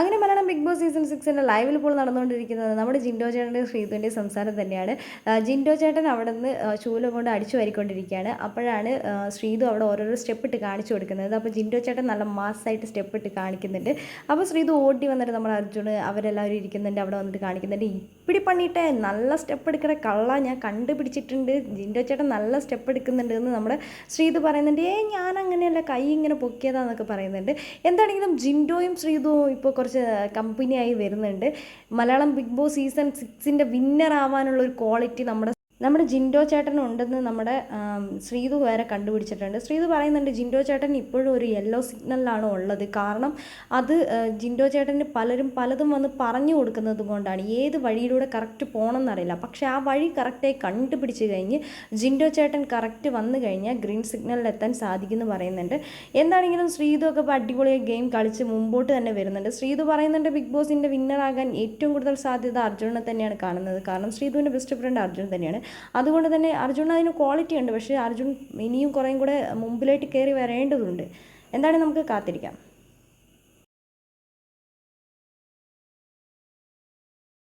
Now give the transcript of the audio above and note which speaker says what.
Speaker 1: അങ്ങനെ Malayalam big boss season സിക്സിന്റെ ലൈവിൽ ഇപ്പോൾ നടന്നുകൊണ്ടിരിക്കുന്നത് നമ്മുടെ ജിൻഡോ ചേട്ടന്റെ ശ്രീതുവിന്റെ സംസാരം തന്നെയാണ്. ജിൻഡോ ചേട്ടൻ അവിടെ നിന്ന് ശൂലം കൊണ്ട് അടിച്ചു വരിക്കൊണ്ടിരിക്കുകയാണ്. അപ്പോഴാണ് ശ്രീതു അവിടെ ഓരോരോ സ്റ്റെപ്പ് ഇട്ട് കാണിച്ചു കൊടുക്കുന്നത്. അപ്പോൾ ജിൻഡോ ചേട്ടൻ നല്ല മാസ്സായിട്ട് സ്റ്റെപ്പ് ഇട്ട് കാണിക്കുന്നുണ്ട്. അപ്പോൾ ശ്രീതു ഓടി വന്നിട്ട് നമ്മുടെ അർജുന് അവരെല്ലാവരും ഇരിക്കുന്നുണ്ട് അവിടെ വന്നിട്ട് കാണിക്കുന്നുണ്ട്. ഇപ്പിടി പണിയിട്ടേ നല്ല സ്റ്റെപ്പ് എടുക്കുന്ന കള്ള ഞാൻ കണ്ടുപിടിച്ചിട്ടുണ്ട്. ജിൻഡോ ചേട്ടൻ നല്ല സ്റ്റെപ്പ് എടുക്കുന്നുണ്ട് എന്ന് നമ്മുടെ ശ്രീതു പറയുന്നുണ്ട്. ഏ ഞാൻ അങ്ങനെയല്ല. കൈ ഇങ്ങനെ പൊക്കിയതാന്നൊക്കെ പറയുന്നുണ്ട്. എന്താണെങ്കിലും ജിൻഡോയും ശ്രീതുവും ഇപ്പോൾ കുറച്ച് കമ്പനിയായി വരുന്നുണ്ട്. മലയാളം ബിഗ് ബോസ് സീസൺ സിക്സിന്റെ വിന്നർ ആവാനുള്ള ഒരു ക്വാളിറ്റി നമ്മുടെ നമ്മുടെ ജിൻഡോ ചേട്ടൻ ഉണ്ടെന്ന് നമ്മുടെ ശ്രീതു വരെ കണ്ടുപിടിച്ചിട്ടുണ്ട്. ശ്രീതു പറയുന്നുണ്ട് ജിൻഡോ ചേട്ടൻ ഇപ്പോഴും ഒരു യെല്ലോ സിഗ്നലിലാണ് ഉള്ളത്. കാരണം അത് ജിൻഡോ ചേട്ടന് പലരും പലതും വന്ന് പറഞ്ഞു കൊടുക്കുന്നത് കൊണ്ടാണ്. ഏത് വഴിയിലൂടെ കറക്റ്റ് പോകണമെന്നറിയില്ല പക്ഷെ ആ വഴി കറക്റ്റായി കണ്ടുപിടിച്ച് കഴിഞ്ഞ് ജിൻഡോ ചേട്ടൻ കറക്റ്റ് വന്നു കഴിഞ്ഞാൽ ഗ്രീൻ സിഗ്നലിൽ എത്താൻ സാധിക്കുമെന്ന് പറയുന്നുണ്ട്. എന്താണെങ്കിലും ശ്രീതു ഒക്കെ ഇപ്പോൾ അടിപൊളിയായി ഗെയിം കളിച്ച് മുമ്പോട്ട് തന്നെ വരുന്നുണ്ട്. ശ്രീതു പറയുന്നുണ്ട് ബിഗ് ബോസിന്റെ വിന്നറാകാൻ ഏറ്റവും കൂടുതൽ സാധ്യത അർജുനെ തന്നെയാണ് കാണുന്നത്. കാരണം ശ്രീതുവിന്റെ ബെസ്റ്റ് ഫ്രണ്ട് അർജുൻ തന്നെയാണ്. അതുകൊണ്ട് തന്നെ അർജുൻ അതിന് ക്വാളിറ്റി ഉണ്ട്. പക്ഷേ അർജുൻ ഇനിയും കുറേയും കൂടെ മുമ്പിലേക്ക് കയറി വരേണ്ടതുണ്ട്. എന്താണ് നമുക്ക് കാത്തിരിക്കാം.